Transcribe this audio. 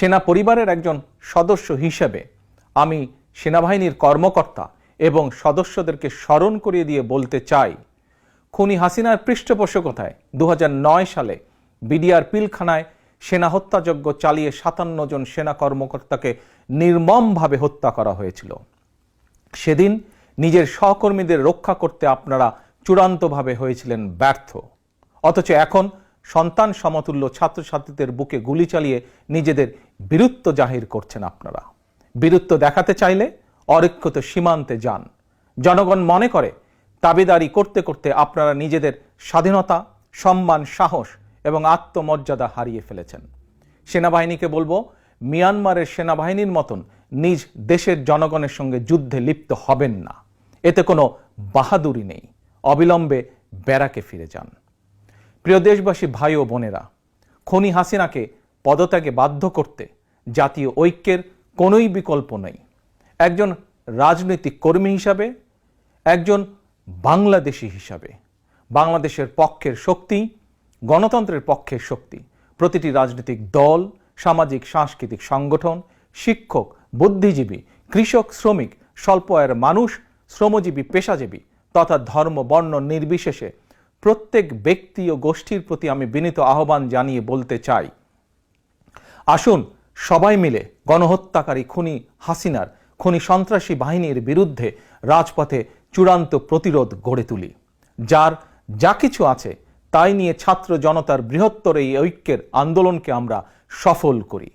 সেনা পরিবারের একজন সদস্য হিসেবে আমি সেনাবাহিনীর কর্মকর্তা এবং সদস্যদেরকে স্মরণ করিয়ে দিয়ে বলতে চাই, খুনি হাসিনার পৃষ্ঠপোষকতায় দুহাজার নয় সালে বিডিআর পিলখানায় সেনা হত্যাযজ্ঞ চালিয়ে সাতান্ন জন সেনা কর্মকর্তাকে নির্মমভাবে হত্যা করা হয়েছিল। সেদিন নিজের সহকর্মীদের রক্ষা করতে আপনারা চূড়ান্তভাবে হয়েছিলেন ব্যর্থ। অথচ এখন সন্তান সমতুল্য ছাত্রছাত্রীদের বুকে গুলি চালিয়ে নিজেদের বীরত্ব জাহির করছেন আপনারা। বীরত্ব দেখাতে চাইলে অরক্ষিত সীমান্তে যান। জনগণ মনে করে দাবিদারি করতে করতে আপনারা নিজেদের স্বাধীনতা, সম্মান, সাহস এবং আত্মমর্যাদা হারিয়ে ফেলেছেন। সেনাবাহিনীকে বলব, মিয়ানমারের সেনাবাহিনীর মতন নিজ দেশের জনগণের সঙ্গে যুদ্ধে লিপ্ত হবেন না। এতে কোনো বাহাদুরি নেই। অবিলম্বে ব্যারাকে ফিরে যান। প্রিয় দেশবাসী ভাই ও বোনেরা, খনি হাসিনাকে পদত্যাগে বাধ্য করতে জাতীয় ঐক্যের কোনোই বিকল্প নেই। একজন রাজনৈতিক কর্মী হিসাবে, একজন বাংলাদেশি হিসাবে। বাংলাদেশের পক্ষের শক্তি, গণতন্ত্রের পক্ষের শক্তি, প্রতিটি রাজনৈতিক দল, সামাজিক, সাংস্কৃতিক সংগঠন, শিক্ষক, বুদ্ধিজীবী, কৃষক, শ্রমিক স্বল্প আয়ের মানুষ, শ্রমজীবী, পেশাজীবী তথা ধর্ম, বর্ণ নির্বিশেষে প্রত্যেক ব্যক্তি ও গোষ্ঠীর প্রতি আমি বিনীত আহ্বান জানিয়ে বলতে চাই। আসুন সবাই মিলে গণহত্যাকারী খুনি হাসিনার, খুনি সন্ত্রাসী বাহিনীর বিরুদ্ধে রাজপথে চূড়ান্ত প্রতিরোধ গড়ে তুলি। যার যা কিছু আছে, তাই নিয়ে ছাত্র জনতার বৃহত্তর এই ঐক্যের আন্দোলনকে আমরা সফল করি।